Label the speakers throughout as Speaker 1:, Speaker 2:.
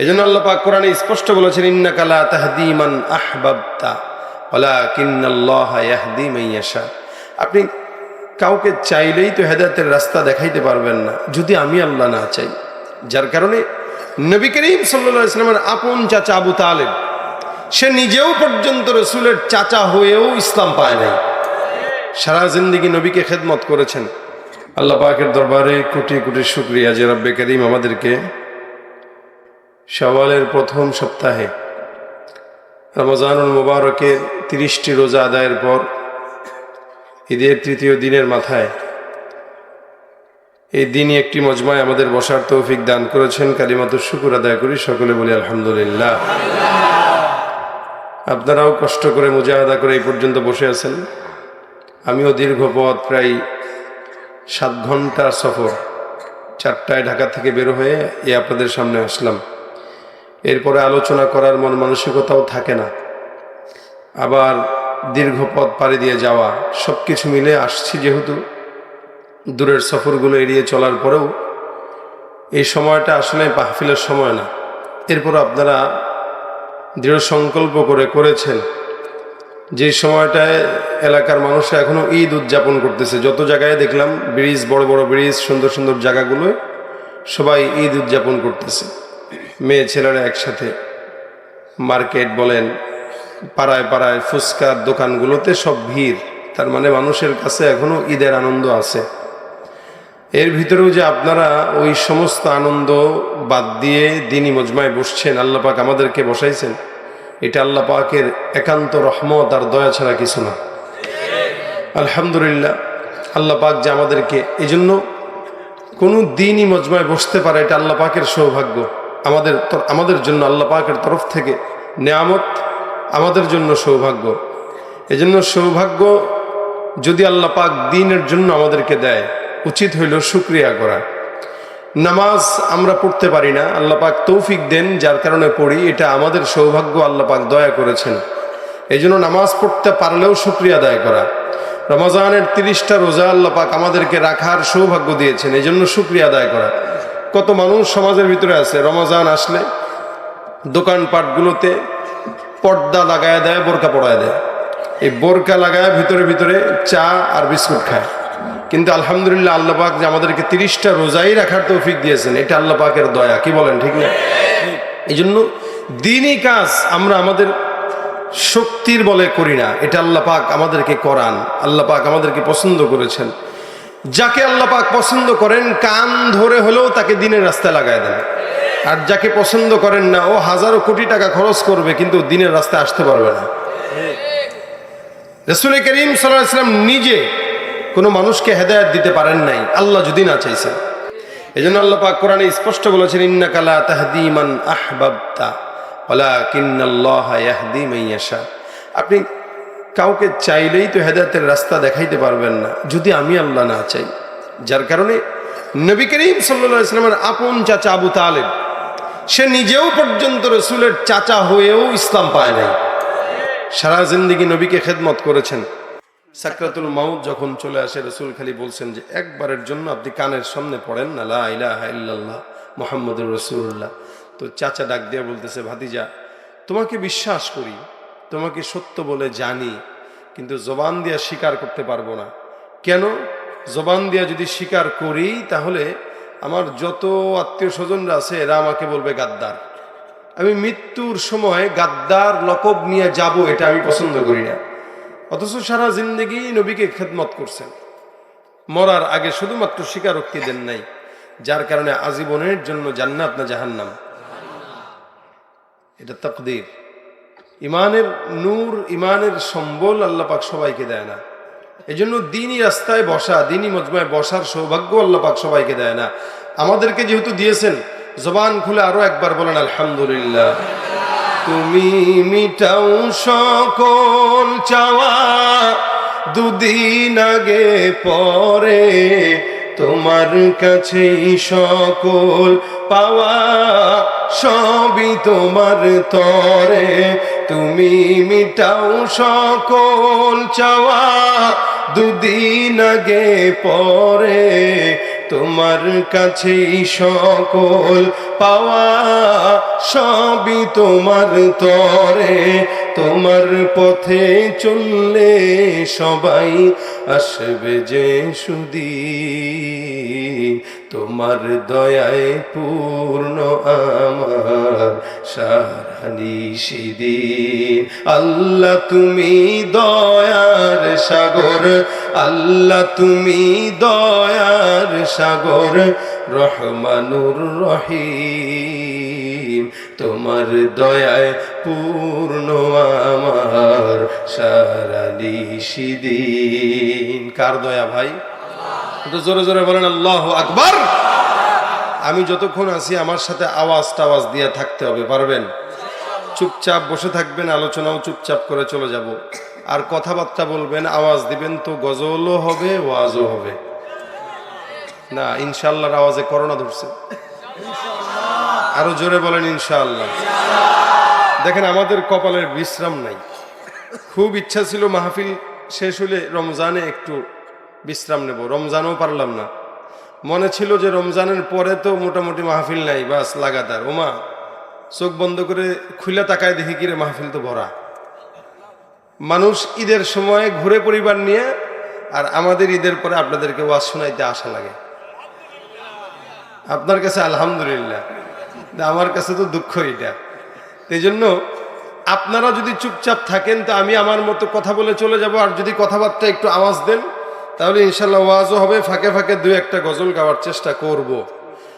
Speaker 1: এই জন্য আল্লাহ পাক কোরআনে স্পষ্ট বলেছেন ইন্না কালা তাহদিমান আহবাবতা ওলা কিন্নাল্লাহ ইয়াহদি মাইয়াশা আপনি কাউকে চাইলেই তো হেদায়তের রাস্তা দেখাইতে পারবেন না, যদি আমি আল্লাহ না চাই। যার কারণে নবী করিম সাল্লা আপন চাচা আবু তালেব, সে নিজেও পর্যন্ত রসুলের চাচা হয়েও ইসলাম পায় নাই। সারা জিন্দিগি নবীকে খেদমত করেছেন। আল্লাহ পাকের দরবারে কোটি কোটি শুক্রিয়া যে রব্বে করিম আমাদেরকে সওয়ালের প্রথম সপ্তাহে। রমজানুল মুবারকের তিরিশটি রোজা আদায়ের পর ঈদের তৃতীয় দিনের মাথায় এই দিনই একটি মজমায় আমাদের বসার তৌফিক দান করেছেন কালিমাত শুকুর আদায় করি, সকলে বলি আলহামদুলিল্লাহ। আপনারাও কষ্ট করে মুজাহাদা করে এই পর্যন্ত বসে আছেন। আমিও দীর্ঘ পথ, প্রায় সাত ঘণ্টা সফর, চারটায় ঢাকা থেকে বের হয়ে এ আপনাদের সামনে আসলাম। এরপরে আলোচনা করার মন মানসিকতাও থাকে না। আবার দীর্ঘ পথ পাড়ি দিয়ে যাওয়া সব কিছু মিলে আসছি যেহেতু। দূরের সফরগুলো এড়িয়ে চলার পরেও এই সময়টা আসলে মাহফিলের সময় না। এরপর আপনারা দৃঢ় সংকল্প করে করেছেন, যে সময়টায় এলাকার মানুষরা এখনও ঈদ উদযাপন করতেছে। যত জায়গায় দেখলাম, ব্রিজ, বড় বড় ব্রিজ, সুন্দর সুন্দর জায়গাগুলো সবাই ঈদ উদযাপন করতেছে। মেয়ে ছেলেরা একসাথে মার্কেট বলেন, পাড়ায় পাড়ায় ফুচকার দোকানগুলোতে সব ভিড়। তার মানে মানুষের কাছে এখনও ঈদের আনন্দ আছে। এর ভিতরেও যে আপনারা ওই সমস্ত আনন্দ বাদ দিয়ে দিনই মজমায় বসছেন, আল্লাহ পাক আমাদেরকে বসাইছেন, এটা আল্লাহ পাকের একান্ত রহমত আর দয়া ছাড়া কিছু না। আলহামদুলিল্লাহ, আল্লাহ পাক যে আমাদেরকে এই জন্য কোনো দিনই মজমায় বসতে পারে, এটা আল্লাহ পাকের সৌভাগ্য। আমাদের আমাদের জন্য আল্লাহ পাকের তরফ থেকে নেয়ামত, আমাদের জন্য সৌভাগ্য। এজন্য সৌভাগ্য যদি আল্লাহ পাক দিনের জন্য আমাদেরকে দেয়, উচিত হইল শুক্রিয়া করা। নামাজ আমরা পড়তে পারি না, আল্লাহ পাক তৌফিক দেন, যার কারণে পড়ি, এটা আমাদের সৌভাগ্য আল্লাহ পাক দয়া করেছেন। এই জন্য নামাজ পড়তে পারলেও শুক্রিয়া আদায় করা। রমজানের তিরিশটা রোজা আল্লাহ পাক আমাদেরকে রাখার সৌভাগ্য দিয়েছেন এই জন্য শুক্রিয়া আদায় করা। কত মানুষ সমাজের ভিতরে আছে। রমজান আসলে দোকানপাটগুলোতে পর্দা লাগায় দেয়, বোরকা পড়ায় দেয়। এই বোরকা লাগায় ভিতরে ভিতরে চা আর বিস্কুট খায়। কিন্তু আলহামদুলিল্লাহ আল্লাহ পাক যে আমাদেরকে তিরিশটা রোজাই রাখার তৌফিক দিয়েছেন, এটা আল্লাহ পাকের দয়া। কি বলেন, ঠিক না? এই জন্য দিনই কাজ আমরা আমাদের শক্তির বলে করি না। এটা আল্লাহ পাক আমাদেরকে করান। আল্লাহ পাক আমাদেরকে পছন্দ করেছেন। যাকে আল্লাহ পাক পছন্দ করেন, কান ধরে হলেও তাকে দিনের রাস্তায় লাগায় দেন। আর যাকে পছন্দ করেন না, ও হাজারো কোটি টাকা খরচ করবে, কিন্তু দিনের রাস্তায় আসতে পারবে না। রসুল করিম সাল্লাম নিজে কোনো মানুষকে হেদায়ত দিতে পারেন নাই। আল্লাহ যদি না চাইছেন। এই জন্য আল্লাহ পাক কোরআনে স্পষ্ট বলেছেন ইন্নাকালা তাহদিমান আহবাবতা আপনি কাউকে চাইলেই তো হেদায়তের রাস্তা দেখাইতে পারবেন না, যদি আমি আল্লাহ না চাই। যার কারণে নবী করিম সাল্লা ইসলামের আপন চাচা আবু তালেব, সে নিজেও পর্যন্ত রসুলের চাচা হয়েও ইসলাম পায় নাই। সারা জিন্দিগি নবীকে খেদমত করেছেন। সাকরাতুল মাউদ যখন চলে আসে, রসুল খালি বলছেন যে, একবারের জন্য আপনি কানের সামনে পড়েন না, লা ইলাহা ইল্লাল্লাহ মোহাম্মদুর রসুল্লাহ তো চাচা ডাক দিয়া বলতেছে, ভাতিজা, তোমাকে বিশ্বাস করি তোমাকে সত্য বলে জানি, কিন্তু জবান দিয়া স্বীকার করতে পারব না। কেন? জবান দিয়া যদি স্বীকার করি, তাহলে আমার যত আত্মীয় স্বজনরা আছে, এরা আমাকে বলবে গাদ্দার। আমি মৃত্যুর সময় গাদ্দার লকব নিয়ে যাব, এটা আমি পছন্দ করি না। অথচ সারা জিন্দগি নবীকে খেদমত করছেন। মরার আগে শুধুমাত্র স্বীকারোক্তি দেন নাই, যার কারণে আজীবনের জন্য জান্নাত না জাহান্নাম। এটা তকদির। ইমানের নূর, ইমানের সম্বল আল্লাহ পাক সবাইকে দেয় না। এই জন্য দিনই রাস্তায় বসা, দিনই মজমায় বসার সৌভাগ্য আল্লাহ পাক সবাইকে দেয় না। আমাদেরকে যেহেতু দিয়েছেন, জবান খুলে আরও একবার বলেন, আলহামদুলিল্লাহ। তুমি মিটাও সকল চাওয়া, দুদিন আগে পরে তোমার কাছেই সকল পাওয়া, সবই তোমার তরে। তুমি মিটাও সকল চাওয়া। দুদিন আগে পরে তোমার কাছেই সকল পাওয়া। সবই তোমার তরে, তোমার পথে চললে সবাই আসবে যে সুদি তোমার দয়ায় পূর্ণ আমার সারানি সিদিন আল্লাহ তুমি দয়ার সাগর, আল্লাহ তুমি দয়ার সাগর, রহমানুর রহিম। তোমার দয়ায় পূর্ণ আমার সারানি সিদিন কার দয়া ভাই? জোরে জোরে বলেন, আল্লাহ আকবার। আমি যতক্ষণ আছি আমার সাথে আওয়াজ টাওয়াজ দিয়ে থাকতে হবে, পারবেন? চুপচাপ বসে থাকবেন, আলোচনাও চুপচাপ করে চলে যাব। আর কথাবার্তা বলবেন, আওয়াজ দিবেন তো গজলও হবে, ওয়াজও হবে। না ইনশাল্লাহর আওয়াজে করোনা ধরছে। আরও জোরে বলেন, ইনশাআল্লাহ। দেখেন, আমাদের কপালের বিশ্রাম নাই। খুব ইচ্ছা ছিল মাহফিল শেষ হলে রমজানে একটু বিশ্রাম নেব। রমজানও পারলাম না। মনে ছিল যে রমজানের পরে তো মোটামুটি মাহফিল নাই, বাস, লাগাতার। ওমা চোখ বন্ধ করে খুলে তাকায় দেখি কিরে মাহফিল তো ভরা। মানুষ ঈদের সময় ঘুরে পরিবার নিয়ে আর আমাদের ঈদের পরে আপনাদেরকে ওয়াজ শোনাইতে আশা লাগে। আপনার কাছে আলহামদুলিল্লাহ। আমার কাছে তো দুঃখ এটা। এই জন্য আপনারা যদি চুপচাপ থাকেন, তো আমি আমার মতো কথা বলে চলে যাব। আর যদি কথাবার্তা একটু আওয়াজ দেন, তাহলে ইনশাল্লাহ ওয়াজও হবে। ফাঁকে ফাঁকে দু একটা গজল গাওয়ার চেষ্টা করব।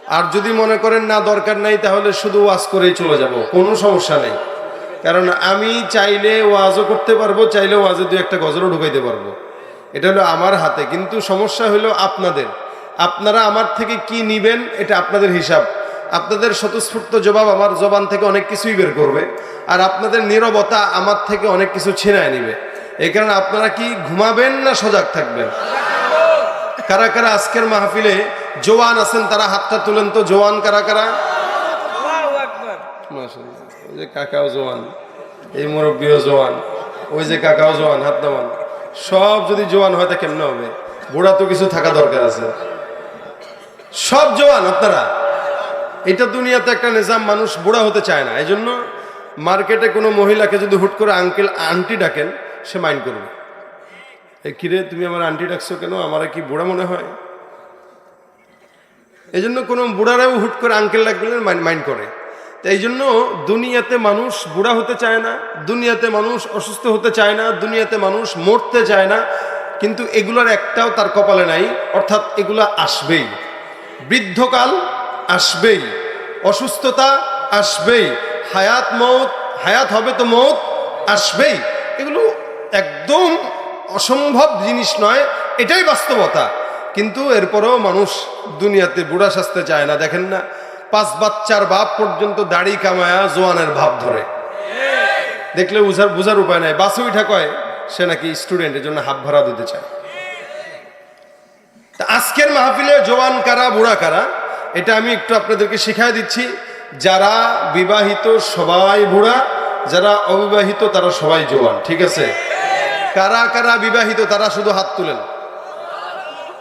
Speaker 1: আর যদি মনে করেন না দরকার নাই, তাহলে শুধু ওয়াজ করেই চলে যাব, কোনো সমস্যা নেই। কারণ আমি চাইলে ওয়াজও করতে পারব, চাইলে ওয়াজে দু একটা গজলও ঢুকাইতে পারব। এটা হলো আমার হাতে। কিন্তু সমস্যা হলো আপনাদের। আপনারা আমার থেকে কি নিবেন, এটা আপনাদের হিসাব। আপনাদের স্বতঃস্ফূর্ত জবাব আমার জবান থেকে অনেক কিছুই বের করবে, আর আপনাদের নীরবতা আমার থেকে অনেক কিছু ছিনায় নিবে। এই কারণে আপনারা কি ঘুমাবেন না সজাগ থাকবেন? কারা কারা আজকের মাহফিলে জোয়ান আছেন তারা হাতটা তুলেন তো জোয়ান কারা কারা। ওই যে কাকাও জোয়ান এই মুরব্বীও জোয়ান ওই যে কাকাও জোয়ান হাত নামান। সব যদি জোয়ান হয় তা কেমনে হবে? বুড়া তো কিছু থাকা দরকার আছে। সব জোয়ান আপনারা? এটা দুনিয়াতে একটা নিজাম মানুষ বুড়া হতে চায় না। এই জন্য মার্কেটে কোনো মহিলাকে যদি হুট করে আঙ্কেল আন্টি ডাকেন সে মাইন্ড করবে। এই কিরে, তুমি আমার আন্টি ডাকছো কেন? আমার কি বুড়া মনে হয়? এই জন্য কোনো বুড়ারাও হুট করে আঙ্কেল ডাকলে মাইন্ড করে। তো এই জন্য দুনিয়াতে মানুষ বুড়া হতে চায় না, দুনিয়াতে মানুষ অসুস্থ হতে চায় না, দুনিয়াতে মানুষ মরতে চায় না, কিন্তু এগুলোর একটাও তার কপালে নাই, অর্থাৎ এগুলো আসবেই। বৃদ্ধকাল আসবেই, অসুস্থতা আসবেই, হায়াত মৌত হায়াত হবে তো মৌত আসবেই। এগুলো একদম অসম্ভব জিনিস নয়, এটাই বাস্তবতা। কিন্তু এরপরেও মানুষ দুনিয়াতে বুড়া সাজতে চায় না, দেখেন না, পাঁচ বাচ্চার বাপ পর্যন্ত দাড়ি কামায়া জোয়ানের ভাব ধরে। দেখলে বুঝার বুঝার উপায় নাই। বাসে উঠা কয়, সে নাকি স্টুডেন্টের জন্য হাত ভাড়া দিতে চায়। তা আজকের মাহফিলে জোয়ান কারা, বুড়া কারা, এটা আমি একটু আপনাদেরকে শিখাই দিচ্ছি। যারা বিবাহিত সবাই বুড়া, যারা অবিবাহিত তারা সবাই জোয়ান, ঠিক আছে? কারা কারা বিবাহিত, তারা শুধু হাত তুলেন।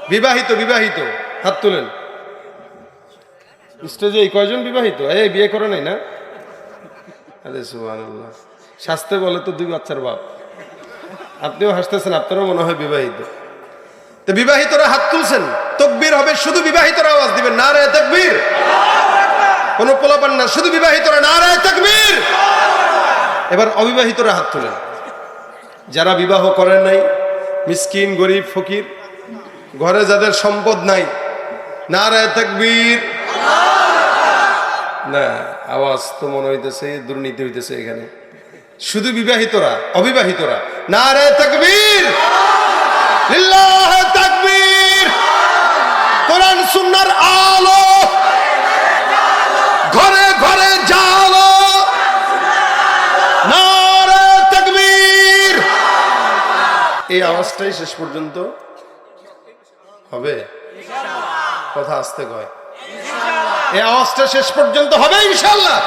Speaker 1: বিবাহিত বিবাহিত, হাত তুলেন। স্টেজে এই কয়জন বিবাহিত? এই বিয়ে করে নাই না? আরে শাস্তে বলে তো দুই বাচ্চার বাপ। আপনিও হাসতেছেন, আপনারও মনে হয় বিবাহিত। তো বিবাহিতরা হাত তুলছেন। তকবীর হবে, শুধু বিবাহিতরা আওয়াজ দিবেন। না রে তকবীর। কোন পোলাপান না, শুধু বিবাহিতরা না রে তকবীর। এবার অবিবাহিতরা হাত তুলেন। যারা বিবাহ করেন নাই, মিসকিন, গরিব, ফকির, ঘরে যাদের সম্পদ নাই না রে তকবীর। না, আওয়াজ তো মনে হইতেছে, দুর্নীতি হইতেছে এখানে। শুধু বিবাহিতরা, অবিবাহিতরা না রে তকবীর তাকবীর। কোরআন সুন্নাহর আলো আওয়াজটাই শেষ পর্যন্ত হবে। কথা আসতে কয়। এই আওয়াজটা শেষ পর্যন্ত হবে ইনশাল্লাহ